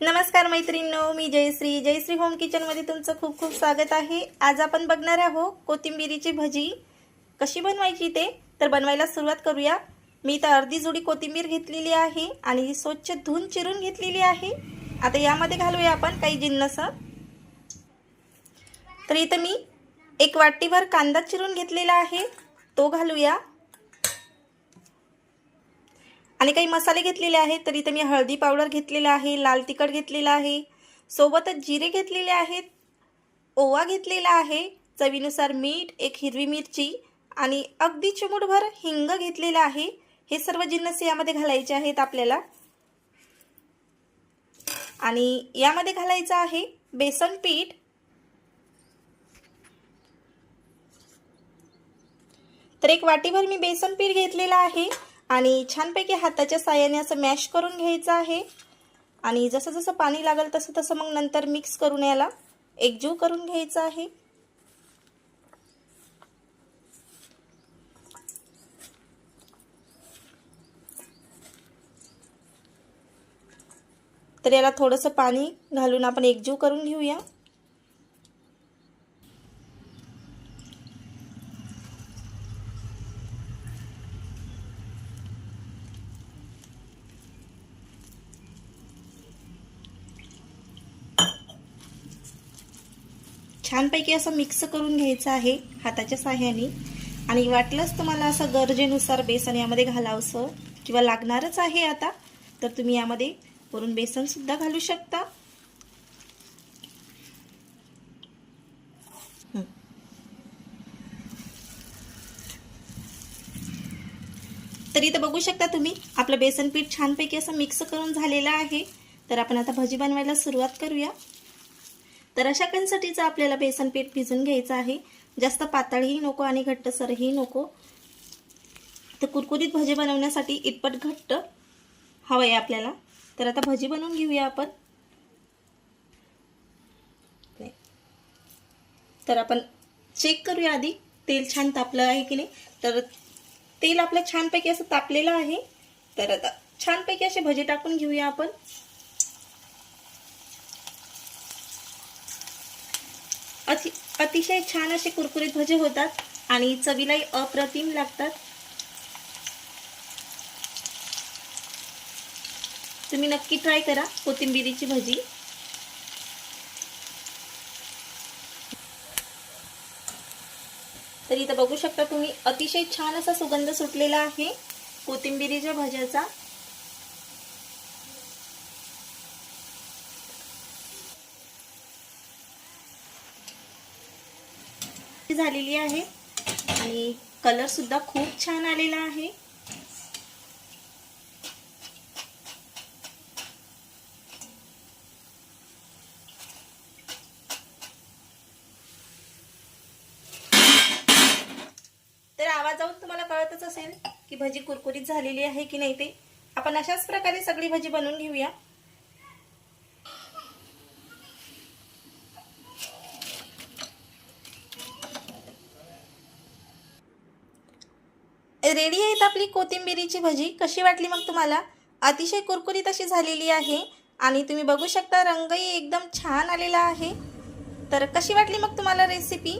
नमस्कार मैत्रिणींनो मी जयश्री. जयश्री होम किचनमध्ये तुमचं खूप खूप स्वागत आहे. आज आपण बघणार आहोत कोथिंबिरीची भजी. कशी बनवायची ते? तर बनवायला सुरुवात करूया. मी इथं अर्धी जुडी कोथिंबीर घेतलेली आहे आणि स्वच्छ धुवून चिरून घेतलेली आहे. आता यामध्ये घालूया आपण काही जिन्नस. तर इथं मी एक वाटीभर कांदा चिरून घेतलेला आहे. तो घालूया. आणि काही मसाले घेतलेले आहेत तर इथे मी हळदी पावडर घेतलेला आहे लाल तिखट घेतलेला आहे सोबतच जिरे घेतलेले आहेत ओवा घेतलेला आहे चवीनुसार मीठ एक हिरवी मिरची आणि अगदी चिमूटभर हिंग घेतलेला आहे. हे सर्व जिन्नस यामध्ये घालायचे आहेत आपल्याला. आणि यामध्ये घालायचं आहे बेसन पीठ. तर एक वाटीभर मी बेसन पीठ घेतलेलं आहे. आणि छानपैकी हाताच्या साह्याने असं मॅश करून घ्यायचं आहे. आणि जसं जसं पाणी लागेल तसं तसं मग नंतर मिक्स करून याला एकजीव करून घ्यायचं आहे. तर याला थोडंसं पाणी घालून आपण एकजीव करून घेऊया. छानपैकी असं मिक्स करून घ्यायचं आहे हाताच्या साह्याने. आणि वाटलंच तुम्हाला असं गरजेनुसार बेसन यामध्ये घालावंसं किंवा लागणारच आहे आता तर तुम्ही यामध्ये वरून बेसनसुद्धा घालू शकता. तर इथं बघू शकता तुम्ही आपलं बेसन पीठ छानपैकी असं मिक्स करून झालेलं आहे. तर आपण आता भजी बनवायला सुरुवात करूया. तर अशा कणसाठीचं आपल्याला बेसन पीठ भिजून घ्यायचं आहे. जास्त पातळही नको आणि घट्टसरही नको. तर कुरकुरीत भजी बनवण्यासाठी इतपट घट्ट हवं आहे आपल्याला. तर आता भजी बनवून घेऊया आपण. तर आपण चेक करूया आधी तेल छान तापलं आहे की नाही? तर तेल आपलं छानपैकी असं तापलेलं आहे. तर आता छानपैकी असे भजी टाकून घेऊया आपण. अति अतिशय छान असे कुरकुरीत भजे होतात आणि चवीलाही अप्रतिम लागतात. तुम्ही नक्की ट्राय करा कोथिंबिरीची भजी. तर इथं बघू शकता तुम्ही अतिशय छान असा सुगंध सुटलेला आहे कोथिंबिरीच्या भज्याचा. झालेली आहे. आणि कलर सुद्धा खूप छान आलेला आहे. तर आवाजावरून तुम्हाला कळतच असेल की भजी कुरकुरीत झालेली आहे की नाही ते. आपण अशाच प्रकारे सगळी भजी बनवून घेऊया. रेडी आहेत आपली कोथिंबिरीची भजी? कशी वाटली मग तुम्हाला? अतिशय कुरकुरीत अशी झालेली आहे आणि तुम्ही बघू शकता रंगही एकदम छान आलेला आहे. तर कशी वाटली मग तुम्हाला रेसिपी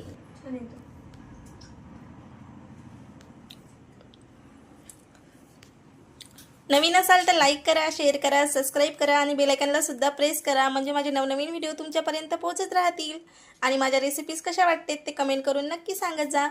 नवीन असाल तर लाईक करा शेअर करा सबस्क्राईब करा आणि बेलायकनला सुद्धा प्रेस करा. म्हणजे माझे नवनवीन व्हिडिओ तुमच्यापर्यंत पोहोचत राहतील. आणि माझ्या रेसिपीज कशा वाटतात ते कमेंट करून नक्की सांगत जा.